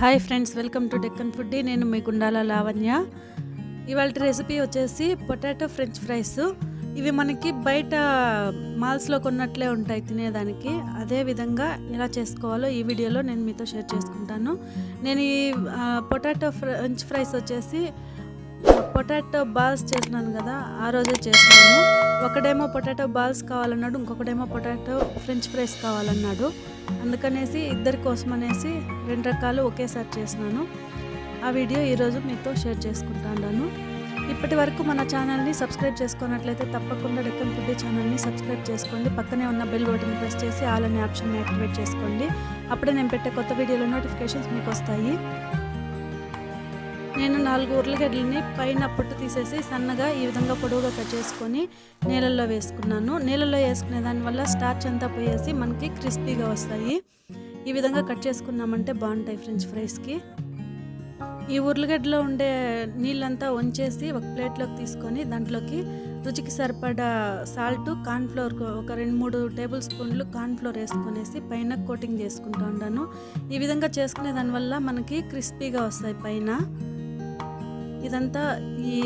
Hi friends welcome to Deccan food నేను మీ గుండాల లావణ్య. ఇవాళ రెసిపీ వచ్చేసి పొటాటో ఫ్రెంచ్ ఫ్రైస్. ఇవి మనకి బయట మాల్స్లో కొన్నట్లే ఉంటాయి తినేదానికి. అదే విధంగా ఎలా చేసుకోవాలో ఈ వీడియోలో నేను మీతో షేర్ చేసుకుంటాను. నేను ఈ పొటాటో ఫ్రెంచ్ ఫ్రైస్ వచ్చేసి పొటాటో బాల్స్ చేసినాను కదా ఆ రోజే చేసినాను. ఒకడేమో పొటాటో బాల్స్ కావాలన్నాడు ఇంకొకడేమో పొటాటో ఫ్రెంచ్ ఫ్రైస్ కావాలన్నాడు. అందుకనేసి ఇద్దరి కోసం అనేసి రెండు రకాలు ఒకేసారి చేసినాను. ఆ వీడియో ఈరోజు మీతో షేర్ చేసుకుంటాను. ఇప్పటి వరకు మన ఛానల్ని సబ్స్క్రైబ్ చేసుకున్నట్లయితే తప్పకుండా డెక్కన్ ఫుడ్ ఛానల్ని సబ్స్క్రైబ్ చేసుకోండి. పక్కనే ఉన్న బెల్ బటన్ ప్రెస్ చేసి ఆల్ అనే ఆప్షన్ని యాక్టివేట్ చేసుకోండి. అప్పుడే నేను పెట్టే కొత్త వీడియోలో నోటిఫికేషన్స్ మీకు వస్తాయి. నేను నాలుగు ఉర్లగడ్డలని పైన పొట్టు తీసేసి సన్నగా ఈ విధంగా పొడవుగా కట్ చేసుకొని నీళ్ళల్లో వేసుకున్నాను. నీళ్ళల్లో వేసుకునే దానివల్ల స్టార్చ్ అంతా పోయేసి మనకి క్రిస్పీగా వస్తాయి. ఈ విధంగా కట్ చేసుకున్నామంటే బాగుంటాయి ఫ్రెంచ్ ఫ్రైస్కి ఈ ఉర్లగడ్డలో ఉండే నీళ్ళంతా వంచేసి ఒక ప్లేట్లోకి తీసుకొని దాంట్లోకి రుచికి సరిపడా సాల్ట్ కార్న్ఫ్లోర్ ఒక రెండు మూడు టేబుల్ స్పూన్లు కార్న్ఫ్లోర్ వేసుకునేసి పైన కోటింగ్ చేసుకుంటూ ఉంటాను ఈ విధంగా చేసుకునే దానివల్ల మనకి క్రిస్పీగా వస్తాయి పైన. ఇదంతా ఈ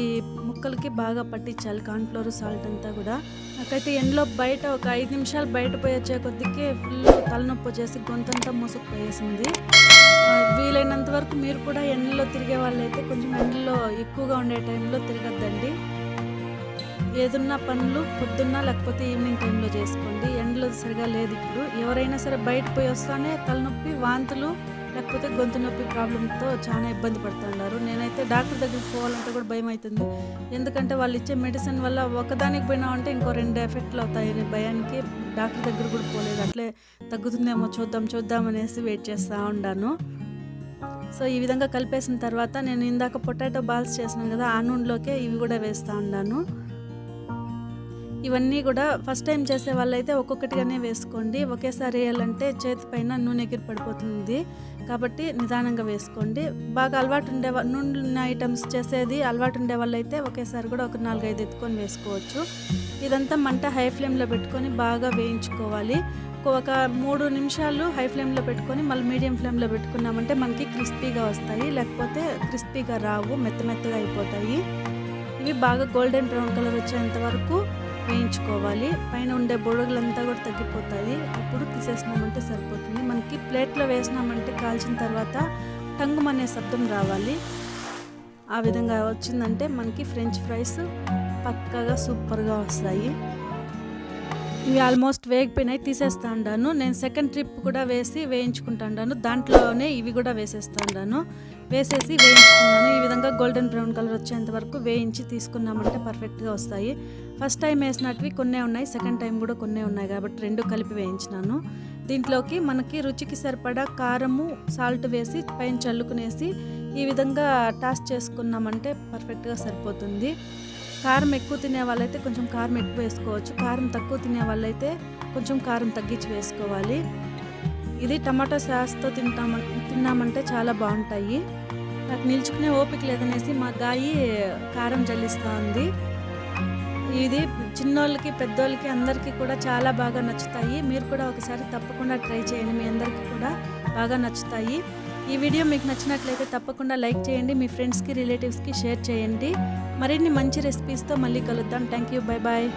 ముక్కలకి బాగా పట్టించాలి. కార్న్ఫ్లోర్ సాల్ట్ అంతా కూడా. నాకైతే ఎండలో బయట ఒక ఐదు నిమిషాలు బయట పోయి వచ్చే కొద్దికే ఫుల్ తలనొప్పి వచ్చేసి గొంతంతా మూసుకుపోయేసింది. వీలైనంత వరకు మీరు కూడా ఎండలో తిరిగే వాళ్ళైతే కొంచెం ఎండలో ఎక్కువగా ఉండే టైంలో తిరగద్దండి. ఏదున్న పనులు పొద్దున్న లేకపోతే ఈవినింగ్ టైంలో చేసుకోండి. ఎండలో సరిగా లేదు ఇప్పుడు. ఎవరైనా సరే బయట పోయి వస్తానే తలనొప్పి వాంతులు లేకపోతే గొంతు నొప్పి ప్రాబ్లంతో చాలా ఇబ్బంది పడుతున్నారు. నేనైతే డాక్టర్ దగ్గరికి పోవాలంటే కూడా భయం అవుతుంది. ఎందుకంటే వాళ్ళు ఇచ్చే మెడిసిన్ వల్ల ఒకదానికి పోయినామంటే ఇంకో రెండు ఎఫెక్ట్లు అవుతాయని భయానికి డాక్టర్ దగ్గర కూడా పోలేదు. అట్లే తగ్గుతుందేమో చూద్దాం చూద్దాం అనేసి వెయిట్ చేస్తూ ఉన్నాను సో ఈ విధంగా కలిపేసిన తర్వాత నేను ఇందాక పొటాటో బాల్స్ చేసినాను కదా ఆ నూనెలోకే ఇవి కూడా వేస్తూ ఉన్నాను ఇవన్నీ కూడా ఫస్ట్ టైం చేసే వాళ్ళైతే ఒక్కొక్కటిగానే వేసుకోండి. ఒకేసారి వేయాలంటే చేతి పైన నూనె ఎగిరి పడిపోతుంది కాబట్టి నిదానంగా వేసుకోండి. బాగా అలవాటు ఉండే నూనె ఐటమ్స్ చేసేది అలవాటు ఉండే వాళ్ళైతే ఒకేసారి కూడా ఒక నాలుగైదు ఎత్తుకొని వేసుకోవచ్చు. ఇదంతా మంట హై ఫ్లేమ్లో పెట్టుకొని బాగా వేయించుకోవాలి. ఒక మూడు నిమిషాలు హై ఫ్లేమ్లో పెట్టుకొని మళ్ళీ మీడియం ఫ్లేమ్లో పెట్టుకున్నామంటే మనకి క్రిస్పీగా వస్తాయి. లేకపోతే క్రిస్పీగా రావు మెత్త మెత్తగా అయిపోతాయి. ఇవి బాగా గోల్డెన్ బ్రౌన్ కలర్ వచ్చేంత వరకు వేయించుకోవాలి. పైన ఉండే బొడుగులంతా కూడా తగ్గిపోతుంది అప్పుడు తీసేసినామంటే సరిపోతుంది. మనకి ప్లేట్లో వేసినామంటే కాల్చిన తర్వాత టంగుమనే శబ్దం రావాలి. ఆ విధంగా వచ్చిందంటే మనకి ఫ్రెంచ్ ఫ్రైస్ పక్కగా సూపర్గా వస్తాయి. ఇవి ఆల్మోస్ట్ వేగిపోయినాయి తీసేస్తా ఉండాను నేను సెకండ్ ట్రిప్ కూడా వేసి వేయించుకుంటాను దాంట్లోనే ఇవి కూడా వేసేస్తా ఉండాను వేసేసి వేయించుకున్నాను. ఈ విధంగా గోల్డెన్ బ్రౌన్ కలర్ వచ్చేంత వరకు వేయించి తీసుకున్నామంటే పర్ఫెక్ట్గా వస్తాయి. ఫస్ట్ టైం వేసినట్టువి కొన్నే ఉన్నాయి సెకండ్ టైం కూడా కొన్నే ఉన్నాయి కాబట్టి రెండు కలిపి వేయించినాను. దీంట్లోకి మనకి రుచికి సరిపడా కారము సాల్ట్ వేసి పైన చల్లుకునేసి ఈ విధంగా టాస్ చేసుకున్నామంటే పర్ఫెక్ట్గా సరిపోతుంది. కారం ఎక్కువ తినే వాళ్ళైతే కొంచెం కారం ఎక్కువ వేసుకోవచ్చు. కారం తక్కువ తినే వాళ్ళైతే కొంచెం కారం తగ్గించి వేసుకోవాలి. ఇది టమాటా సాస్తో తింటామ తిన్నామంటే చాలా బాగుంటాయి. నాకు నిల్చుకునే ఓపిక లేదనేసి మా గాయి కారం జల్లిస్తూ ఉంది. ఇది చిన్నోళ్ళకి పెద్దోళ్ళకి అందరికీ కూడా చాలా బాగా నచ్చుతాయి. మీరు కూడా ఒకసారి తప్పకుండా ట్రై చేయండి. మీ అందరికీ కూడా బాగా నచ్చుతాయి. ఈ వీడియో మీకు నచ్చినట్లయితే తప్పకుండా లైక్ చేయండి మీ ఫ్రెండ్స్కి రిలేటివ్స్కి షేర్ చేయండి. మరిన్ని మంచి రెసిపీస్తో మళ్ళీ కలుద్దాం. Thank you bye bye